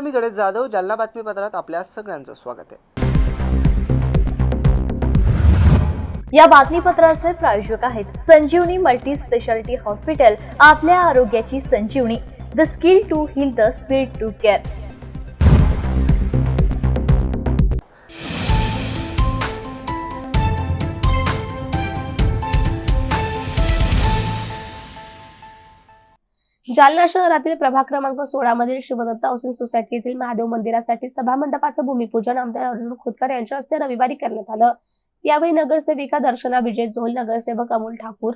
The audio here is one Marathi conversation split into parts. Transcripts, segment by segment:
नमस्कार मी गणेश जाधव. जालना बातमीपत्रात आपल्या सगळ्यांचं स्वागत आहे. या बातमीपत्राचे प्रायोजक आहेत संजीवनी मल्टी स्पेशालिटी हॉस्पिटल आपल्या आरोग्याची संजीवनी. The skill to heal the speed to care Jalna शहरातील प्रभाग क्रमांक सोळा मधील शिवदत्त हाऊसिंग सोसायटी येथील महादेव मंदिरासाठी सभामंडपाचं भूमिपूजन आमदार अर्जुन खोतकर यांच्या हस्ते रविवारी करण्यात आलं. यावेळी नगरसेविका दर्शना विजय झोल नगरसेवक अमोल ठाकूर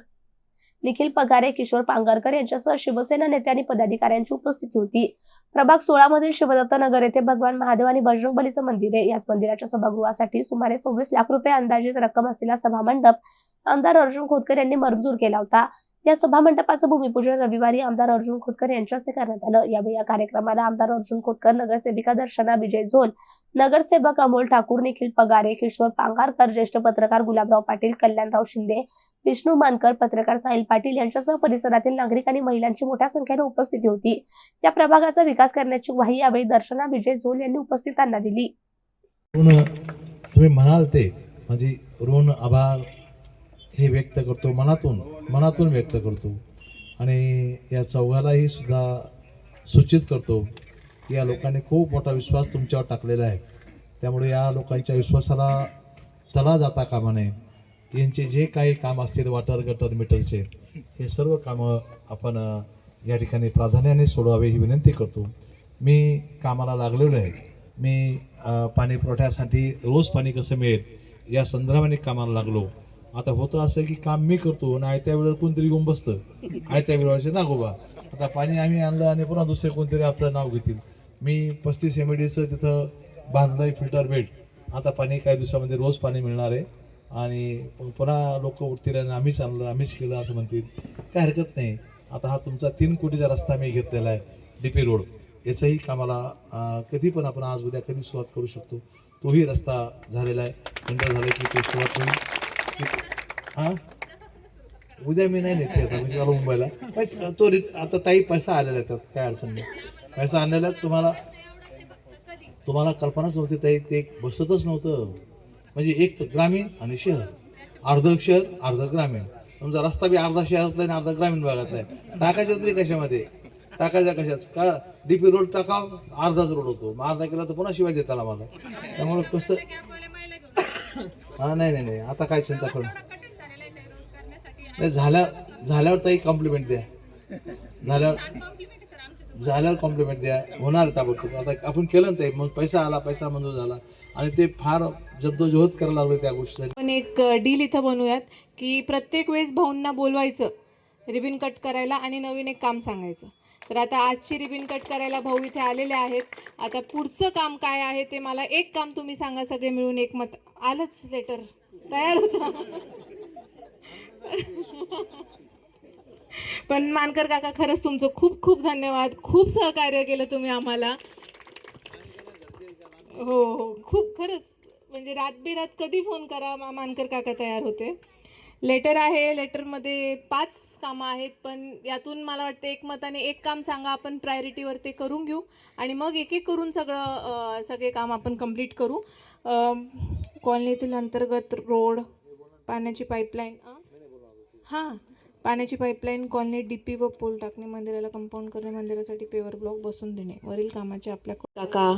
निखिल पगारे किशोर पांगरकर यांच्यासह शिवसेना नेते आणि पदाधिकाऱ्यांची उपस्थिती होती. प्रभाग सोळा मधील शिवदत्त नगर येथे भगवान महादेव आणि बजरंग बलीचं मंदिर आहे. याच मंदिराच्या सभागृहासाठी सुमारे सव्वीस लाख रुपये अंदाजित रक्कम असलेला सभामंडप आमदार अर्जुन खोतकर यांनी मंजूर केला होता. या सभा मंडपाचं भूमिपूजन रविवारी आमदार अर्जुन खोतकर यांच्या हस्ते करण्यात आलं. यावेळी या कार्यक्रमाला आमदार अर्जुन खोतकर नगरसेविका दर्शना विजय झोल नगरसेवक अमोल ठाकूर निखिल पगारे किशोर पांगारकर ज्येष्ठ पत्रकार गुलाबराव पाटील कल्याणराव शिंदे विष्णू मानकर पत्रकार साहिल पाटील यांच्यासह परिसरातील नागरिक आणि महिलांची मोठ्या संख्येने उपस्थिती होती. या प्रभागाचा विकास करण्याची ग्वाही यावेळी दर्शना विजय झोल यांनी उपस्थितांना दिली. तुम्ही म्हणाल ते माझी ऋण आभार हे व्यक्त करतो मनातून. मनातून व्यक्त करतो आणि या चौघालाही सुद्धा सूचित करतो की या लोकांनी खूप मोठा विश्वास तुमच्यावर टाकलेला आहे. त्यामुळे या लोकांच्या विश्वासाला तला जाता कामा नये. यांचे जे काही काम असतील वॉटर गटर मीटरचे हे सर्व कामं आपण या ठिकाणी प्राधान्याने सोडवावे ही विनंती करतो. मी कामाला लागलेलो आहे. मी पाणी पुरवठ्यासाठी रोज पाणी कसं मिळेल या संदर्भाने कामाला लागलो. आता होतं असं की काम मी करतो आणि आयत्या वेळेवर कोणतरी येऊन बसतं. आयत्या वेळेवरचे नागोबा आता पाणी आम्ही आणलं आणि पुन्हा दुसरे कोणतरी आपलं नाव घेतील. मी पस्तीस एम डीचं तिथं बांधलंय फिल्टर बेल्ट. आता पाणी काही दिवसामध्ये रोज पाणी मिळणार आहे. आणि पुन्हा लोक उठतील आणि आम्हीच आणलं आम्हीच केलं असं म्हणतील. काय हरकत नाही. आता हा तुमचा तीन कोटीचा रस्ता मी घेतलेला आहे डी पी रोड. याचंही कामाला कधी पण आपण आज उद्या कधी सुरुवात करू शकतो. तोही रस्ता झालेला आहे. खंड झाला की ते सुरुवात होईल. हां? उद्या मी नाही नेते आता म्हणजे मला मुंबईला. पण तो आता ताई पैसा आलेला आहे त्यात काय अडचण नाही. पैसा आणलेला तुम्हाला तुम्हाला कल्पनाच नव्हती ताई ते बसतच नव्हतं. म्हणजे एक ग्रामीण आणि शहर. अर्ध शहर अर्ध ग्रामीण. तुमचा रस्ता बी अर्धा शहरातला आहे आणि अर्धा ग्रामीण भागातला आहे. टाकायचं तरी कशामध्ये? टाकायचा कशाच का डीपी रोड टाकाव अर्धाच रोड होतो. मग अर्धा केला तर पुन्हा शिवाय देताला मला. त्यामुळे कसं हा नाही नाही नाही. आता काय चिंता करू नाही झाल्या झाल्यावर ताई कॉम्प्लिमेंट द्या. झाल्यावर झाल्यावर कॉम्प्लिमेंट द्या. होणार ताबडतोब. आता आपण केलं ना ताई मग पैसा आला पैसा मंजूर झाला. आणि ते फार जद्दोजहद करायला लागले त्या गोष्टीसाठी. आपण एक डील इथं बनवूयात की प्रत्येक वेळेस भाऊंना बोलवायचं रिबिन कट करायला आणि नवीन एक काम सांगायचं. तर आता आजची रिबिन कट करायला भाऊ इथे आलेले आहेत. आता पुढचं काम काय आहे ते मला एक काम तुम्ही सांगा सगळे मिळून एक मत आलंच लेटर तयार होता. पण मानकर काका खरंच तुमचं खूप खूप धन्यवाद. खूप सहकार्य केलं तुम्ही आम्हाला. हो हो. खूप खरंच. म्हणजे रातबिरात कधी फोन करा मा- मानकर काका तयार होते. लेटर आहे लेटरमध्ये पाच कामं आहेत पण यातून मला वाटतं एक मताने एक काम सांगा आपण प्रायोरिटीवर ते करून घेऊ. आणि मग एक एक करून सगळं सगळे काम आपण कंप्लीट करू. कॉलनीतील अंतर्गत रोड पाण्याची पाईपलाईन हां पाण्याची पाईपलाईन कॉलनी डी पी व पूल टाकणे मंदिराला कंपाऊंड करणे मंदिरासाठी पेवर ब्लॉक बसून देणे. वरील कामाचे आपल्या काका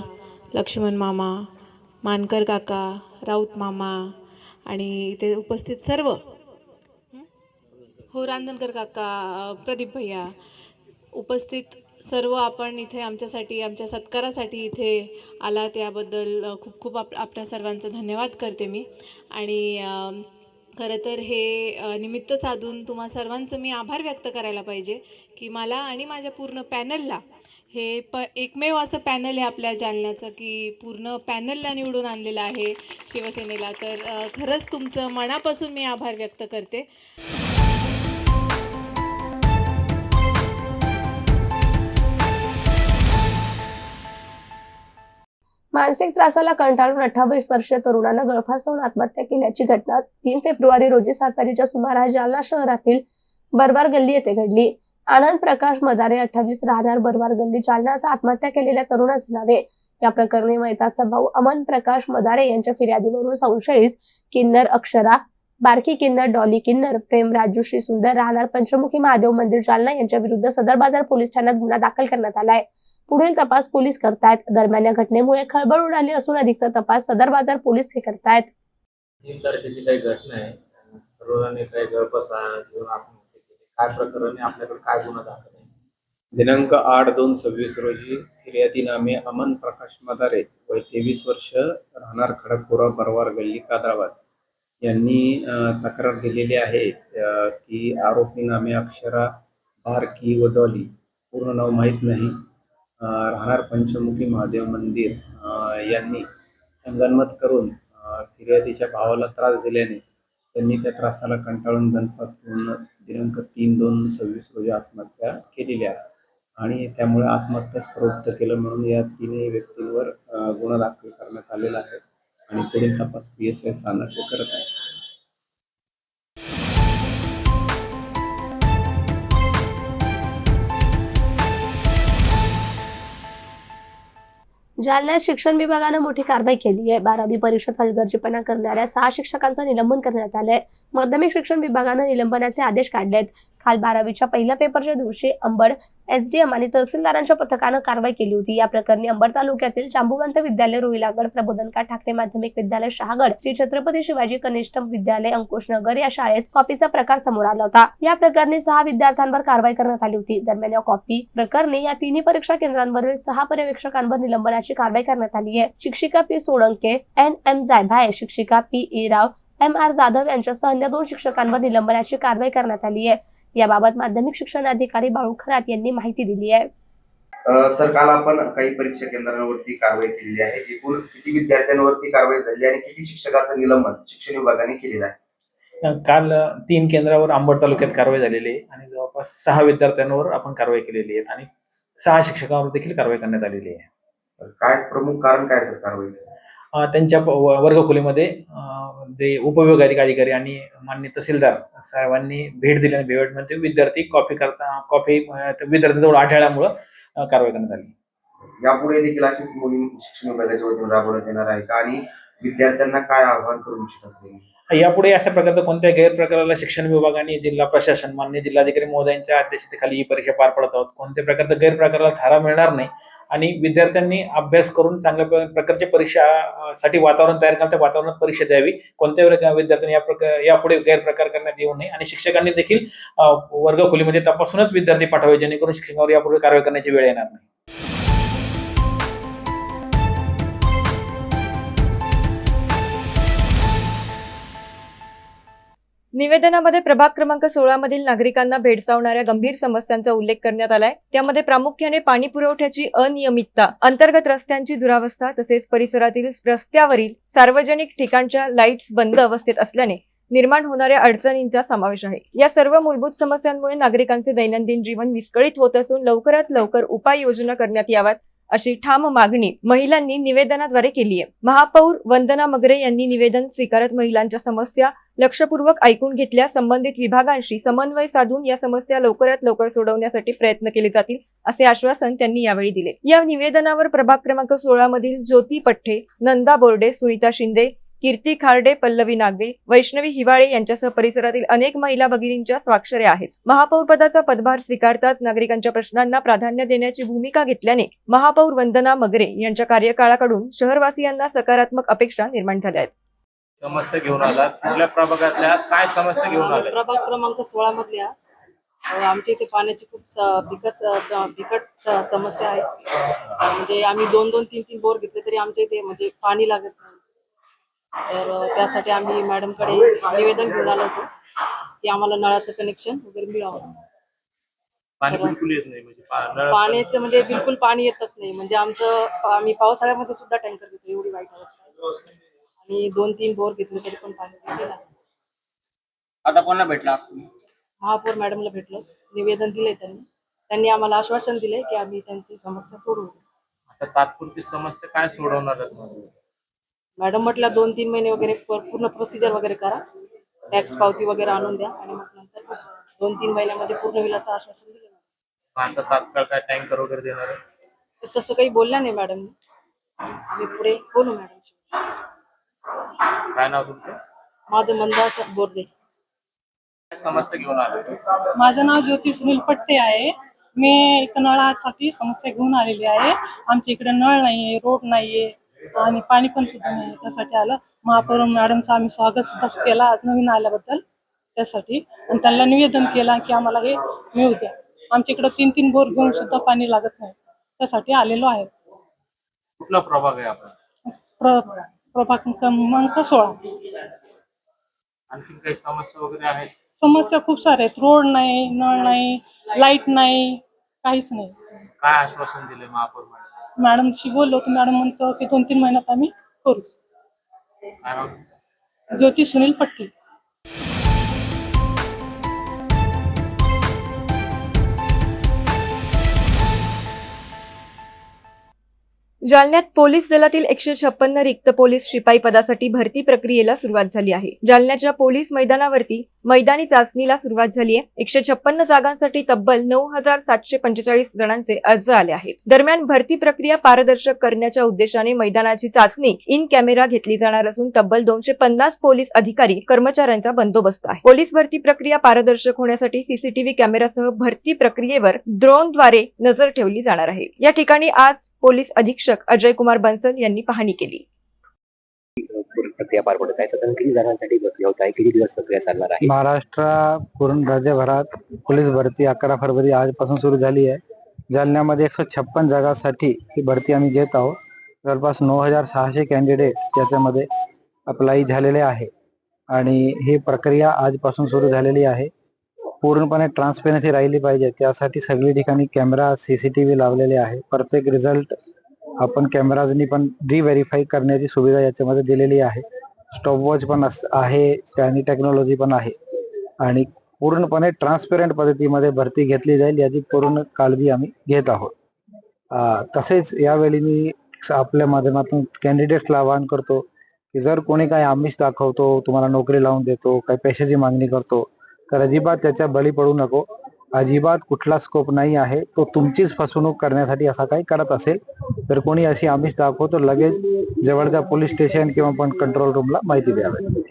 लक्ष्मण मामा मानकर काका राऊत मामा आणि इथे उपस्थित सर्व हो? रांजणकर काका प्रदीप भैया उपस्थित सर्व आपण इथे आमच्यासाठी आमच्या सत्कारासाठी इथे आलात. याबद्दल खूप खूप आप आपल्या सर्वांचं धन्यवाद करते मी. आणि खरं तर हे निमित्त साधून तुम्हा सर्वांचं मी आभार व्यक्त करायला पाहिजे की मला आणि माझ्या पूर्ण पॅनलला हे प एकमेव असं पॅनल आहे आपल्या जालन्याचं की पूर्ण पॅनलला निवडून आणलेलं आहे शिवसेनेला. तर खरंच तुमचं मनापासून मी आभार व्यक्त करते. मानसिक त्रासाला कंटाळून अठ्ठावीस वर्षीय तरुणानं गळफास लावून आत्महत्या केल्याची घटना तीन फेब्रुवारी रोजी सातारीच्या सुमारास जालना शहरातील बरबार गल्ली येथे घडली. आनंद प्रकाश मदारे अठ्ठावीस राहणार बरवार गल्ली जालना असा आत्महत्या केलेल्या तरुणाचे नावे या प्रकरणी मैताचा भाऊ अमन प्रकाश मदारे यांच्या फिर्यादीवरून संशयित किन्नर अक्षरा बारकी किन्नर डॉली किन्नर प्रेम राजूश्री सुंदर राहणार पंचमुखी महादेव मंदिर जालना यांच्या विरुद्ध सदर बाजार पोलीस ठाण्यात गुन्हा दाखल करण्यात आलाय. पुढील तपास पोलीस करतायत. दरम्यान या घटनेमुळे खळबळ उडाली असून अधिकचा तपास सदर बाजार पोलीस हे करतायत. तीन तारखेची काही घटना आहे. तरुणाने काही गळफस घेऊन आत्महत्या केली. काय प्रकरणी? आपल्याकडे काय गुन्हा दाखल आहे? दिनांक आठ दोन सव्वीस रोजी फिर्यादीनामे अमन प्रकाश मदारे वय तेवीस वर्ष राहणार खडकपुरा बरवार गल्ली कादराबाद. यांनी तक्रार दिलेली आहे की आरोपी नामे अक्षरा भारकी व डॉली पूर्ण नाव माहीत नाही. राहणार पंचमुखी महादेव मंदिर यांनी संगनमत करून फिर्यादीच्या भावाला त्रास दिल्याने त्यांनी त्या त्रासाला कंटाळून गणपास घेऊन दिनांक तीन दोन सव्वीस रोजी आत्महत्या केलेली आहे आणि त्यामुळे आत्महत्याच प्रवृत्त केलं म्हणून या तिन्ही व्यक्तींवर गुन्हा दाखल करण्यात आलेला आहे. आणि पुढील तपास पी एस आय स्थानक करत आहे. जालन्यात शिक्षण विभागानं मोठी कारवाई केली आहे बारावी परीक्षेत हलगर्जीपणा करणाऱ्या सहा शिक्षकांचं निलंबन करण्यात आलंय. माध्यमिक शिक्षण विभागानं निलंबनाचे आदेश काढलेत. काल बारावीच्या पहिल्या पेपरच्या दिवशी अंबड एसडीएम आणि तहसीलदारांच्या पथकानं कारवाई केली होती. या प्रकरणी अंबड तालुक्यातील जांबुवंत विद्यालय रोहिलागड प्रबोधनकार ठाकरे माध्यमिक विद्यालय शहागड श्री छत्रपती शिवाजी कनिष्ठ विद्यालय अंकुशनगर या शाळेत कॉपीचा प्रकार समोर आला होता. या प्रकरणी सहा विद्यार्थ्यांवर कारवाई करण्यात आली होती. दरम्यान या कॉपी प्रकरणी या तिन्ही परीक्षा केंद्रांवरील सहा पर्यवेक्षकांवर निलंबनाची कारवाई करण्यात आली आहे. शिक्षिका P Solanke N M Jaybhay शिक्षिका P E Rao M R Jadhav यांच्यासह अन्य दोन शिक्षकांवर निलंबनाची कारवाई करण्यात आली आहे. याबाबत माध्यमिक शिक्षण अधिकारी बाळू खरात यांनी माहिती दिली आहे. सर काल आपण काही परीक्षा केंद्रांवरती कारवाई केलेली आहे. एकूण किती विद्यार्थ्यांवरती कारवाई झाली आणि किती शिक्षकांचं निलंबन शिक्षण विभागाने केलेलं आहे? काल तीन केंद्रावर आंबड तालुक्यात कारवाई झालेली आहे आणि जवळपास सहा विद्यार्थ्यांवर आपण कारवाई केलेली आहे आणि सहा शिक्षकांवर देखील कारवाई करण्यात आलेली आहे. काय प्रमुख कारण काय सर कारवाईचं? त्यांच्या वर्गखोलीमध्ये जे उपविभागाधिक अधिकारी आणि मान्य तहसीलदार साहेबांनी भेट दिल्याने भेटमध्ये विद्यार्थी कॉपी करता कॉपी विद्यार्थ्यांजवळ आढळल्यामुळं कारवाई करण्यात आली. यापुढे देखील अशीच मोहीम शिक्षण विभागाच्या वतीने राबवण्यात येणार आहे का? आणि विद्यार्थ्यांना काय आव्हान करू इच्छित असेल यापुढे अशा प्रकारचा कोणत्याही गैरप्रकाराला शिक्षण विभागाने जिल्हा प्रशासन मान्य जिल्हाधिकारी महोदयांच्या अध्यक्षतेखाली ही परीक्षा पार पडत आहोत. कोणत्या प्रकारचा गैरप्रकाराला थारा मिळणार नाही. आणि विद्यार्थ्यांनी अभ्यास करून चांगल्या प्रकारच्या परीक्षा साठी वातावरण तयार करून त्या वातावरणात परीक्षा द्यावी. कोणत्याही विद्यार्थ्यांनी या प्रकार यापुढे गैरप्रकार करण्यात येऊ नये. आणि शिक्षकांनी देखील वर्ग वर्गखोलीमध्ये तपासूनच विद्यार्थी पाठवावे जेणेकरून शिक्षकांवर यापुढे कारवाई करण्याची वेळ येणार नाही. निवेदनामध्ये प्रभाग क्रमांक सोळा मधील नागरिकांना भेडसावणाऱ्या गंभीर समस्यांचा उल्लेख करण्यात आलाय. त्यामध्ये प्रामुख्याने पाणी पुरवठ्याची अनियमितता अंतर्गत रस्त्यांची दुरावस्था तसेच परिसरातील रस्त्यावरील सार्वजनिक ठिकाणच्या लाईट्स बंद अवस्थेत असल्याने निर्माण होणाऱ्या अडचणींचा समावेश आहे. या सर्व मूलभूत समस्यांमुळे नागरिकांचे दैनंदिन जीवन विस्कळीत होत असून लवकरात लवकर उपाययोजना करण्यात याव्यात अशी ठाम मागणी महिलांनी निवेदनाद्वारे केली आहे महापौर वंदना मगरे यांनी निवेदन स्वीकारत महिलांच्या समस्या लक्षपूर्वक ऐकून घेतल्या. संबंधित विभागांशी समन्वय साधून या समस्या लवकरात लवकर सोडवण्यासाठी प्रयत्न केले जातील असे आश्वासन त्यांनी यावेळी दिले. या निवेदनावर प्रभाग क्रमांक सोळा मधील ज्योती पठ्ठे नंदा बोर्डे सुनीता शिंदे कीर्ती खार्डे पल्लवी नागवे वैष्णवी हिवाळे यांच्यासह परिसरातील अनेक महिला भगिनींच्या स्वाक्षऱ्या आहेत. महापौर पदाचा पदभार स्वीकारताच नागरिकांच्या प्रश्नांना प्राधान्य देण्याची भूमिका घेतल्याने महापौर वंदना मगरे यांच्या कार्यकाळाकडून शहरवासियांना सकारात्मक अपेक्षा निर्माण झाल्या आहेत. समस्या घेऊन आलात. कुठल्या प्रभागातल्या काय समस्या घेऊन आल्या प्रभाग क्रमांक सोळा मधल्या अ, आमच्या इथे पाण्याची खूप स- बिकट स- बिकट स- समस्या आहे. अ, म्हणजे आम्ही दोन दोन तीन तीन बोर घेतले तरी आमच्या इथे म्हणजे पाणी लागत नाही. तर अ, त्यासाठी आम्ही मॅडमकडे निवेदन घेऊन आलो होतो की आम्हाला नळाचं कनेक्शन वगैरे मिळावं. पाणी बिलकुल येत नाही म्हणजे पा- नळ- पाण्याचं म्हणजे बिलकुल पाणी येतच नाही. म्हणजे आमचं आम्ही पावसाळ्यामध्ये सुद्धा टँकर घेतो एवढी वाईट अवस्था आहे. आणि दोन तीन बोर घेतले तरी पण पाणी आता कोणाला भेटला महापौर मॅडमला भेटलो. निवेदन दिले त्यांनी. त्यांनी आम्हाला आश्वासन दिले की आम्ही त्यांची समस्या सोडवू. आता तात्पुरती समस्या काय सोडवणार आहेत? मॅडम म्हटलं दोन तीन महिने वगैरे प- पूर्ण प्रोसिजर वगैरे करा. टॅक्स पावती वगैरे आणून द्या आणि मग नंतर दोन तीन महिन्यामध्ये पूर्ण होईल असं आश्वासन दिलं आता तात्काळ काय टँकर वगैरे देणार आहे? तर तसं काही बोलल्या नाही मॅडम आम्ही पुढे बोलू मॅडम काय नाव तुमचं? माझं मंदा बोर्डे. काय समस्या घेऊन आले माझं नाव ज्योती सुनील पट्टे आहे. मी इथं नळासाठी समस्या घेऊन आलेली आहे. आमच्या इकडे नळ नाहीये रोड नाहीये आणि पाणी पण सुद्धा नाही त्यासाठी आलं. महापौर मॅडमचं आम्ही स्वागत सुद्धा केला आज नवीन आल्याबद्दल त्यासाठी. आणि त्यांना निवेदन केला की आम्हाला हे मिळू द्या. आमच्या इकडं तीन तीन बोर घेऊन सुद्धा पाणी लागत नाही. त्यासाठी आलेलो आहे. कुठला प्रभाग आहे आपला? प्र प्रभाग क्रमांक सोळा. आणखीन काही समस्या वगैरे आहेत? समस्या खूप साऱ्या आहेत. रोड नाही नळ नाही लाइट नाही काहीच नाही. काय आश्वासन दिले महापौर मॅडम? मॅडमशी बोललो तर मॅडम म्हणतो की दोन तीन महिन्यात आम्ही करू. काय नाव तुमचं? ज्योती सुनील पट्टी. जालन्यात पोलीस दलातील एकशे छप्पन्न रिक्त पोलीस शिपाई पदासाठी भरती प्रक्रियेला सुरुवात झाली आहे. जालन्याच्या पोलीस मैदानावरती मैदानी चाचणीला सुरुवात झाली आहे. एकशे छप्पन्न जागांसाठी तब्बल नऊ हजार सातशे पंचेचाळीस जणांचे अर्ज आले आहेत. दरम्यान भरती प्रक्रिया पारदर्शक करण्याच्या उद्देशाने मैदानाची चाचणी इन कॅमेरा घेतली जाणार असून तब्बल दोनशे पन्नास पोलीस अधिकारी कर्मचाऱ्यांचा बंदोबस्त आहे. पोलीस भरती प्रक्रिया पारदर्शक होण्यासाठी सीसीटीव्ही कॅमेरासह भरती प्रक्रियेवर ड्रोनद्वारे नजर ठेवली जाणार आहे. या ठिकाणी आज पोलीस अधीक्षक अजय कुमार बन्सल यांनी पाहणी केली. प्रक्रिया पार पडत आहे. साधारण किती जणांसाठी भरती होत आहे? किती दिवस प्रक्रिया चालणार आहे? महाराष्ट्र पूर्ण राज्यभरात पोलीस भरती अकरा फरवरी आजपासून सुरू झाली आहे. जालन्यामध्ये एकशे छप्पन जागासाठी ही भरती आम्ही घेत आहोत. जवळपास नऊ हजार सहाशे कॅन्डिडेट त्याच्यामध्ये अप्लाय झालेले आहे. आणि ही प्रक्रिया आजपासून सुरू झालेली आहे. पूर्णपणे ट्रान्सपेरन्सी राहिली पाहिजे. त्यासाठी सगळी ठिकाणी कॅमेरा सीसीटीव्ही लावलेले आहे. प्रत्येक रिझल्ट आपण कॅमेराजनी पण रिव्हेरीफाय करण्याची सुविधा याच्यामध्ये दिलेली आहे. स्टॉपवॉच पण अस- आहे आणि टेक्नॉलॉजी पण आहे. आणि पूर्णपणे ट्रान्सपेरंट पद्धतीमध्ये भरती घेतली जाईल याची पूर्ण काळजी आम्ही घेत आहोत. तसेच यावेळी मी आपल्या माध्यमातून कॅन्डिडेट्सला आवाहन करतो की जर कोणी काही आमिष दाखवतो तुम्हाला नोकरी लावून देतो काही पैशाची मागणी करतो तर अजिबात त्याच्या बळी पडू नको. अजिबात कुठला स्कोप नाही आहे. तो तुमचीच फसवणूक करण्यासाठी असा काही करत असेल तर कोणी अशी आमिष दाखवतो लगेच जवळच्या पोलीस स्टेशन किंवा पण कंट्रोल रूमला माहिती द्यावी.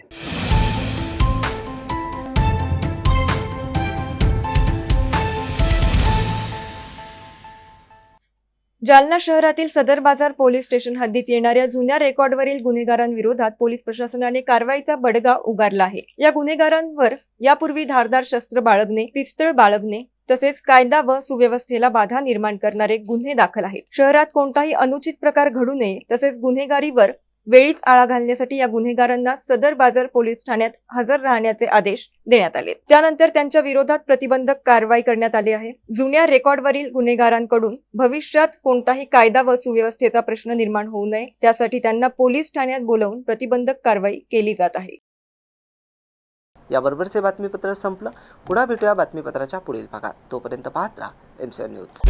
जालना शहरातील सदर बाजार पोलीस स्टेशन हद्दीत येणाऱ्या जुन्या रेकॉर्डवरील गुन्हेगारांविरोधात पोलीस प्रशासनाने कारवाईचा बडगा उगारला आहे. या गुन्हेगारांवर यापूर्वी धारदार शस्त्र बाळगणे पिस्तळ बाळगणे तसेच कायदा व सुव्यवस्थेला बाधा निर्माण करणारे गुन्हे दाखल आहेत. शहरात कोणताही अनुचित प्रकार घडू नये तसेच गुन्हेगारीवर वेळीच आळा घालण्यासाठी या गुन्हेगारांना सदर बाजार पोलीस ठाण्यात हजर राहण्याचे आदेश देण्यात आले. त्यानंतर त्यांच्या विरोधात प्रतिबंधक कारवाई करण्यात आली आहे. जुन्या रेकॉर्डवरील गुन्हेगारांकडून भविष्यात कोणताही कायदा व सुव्यवस्थेचा प्रश्न निर्माण होऊ नये त्यासाठी त्यांना पोलीस ठाण्यात बोलावून प्रतिबंधक कारवाई केली जात आहे. याबरोबरचे बातमीपत्र संपलं. पुन्हा भेटूया बातमीपत्राच्या पुढील भागात. तोपर्यंत पाहत राहा एम न्यूज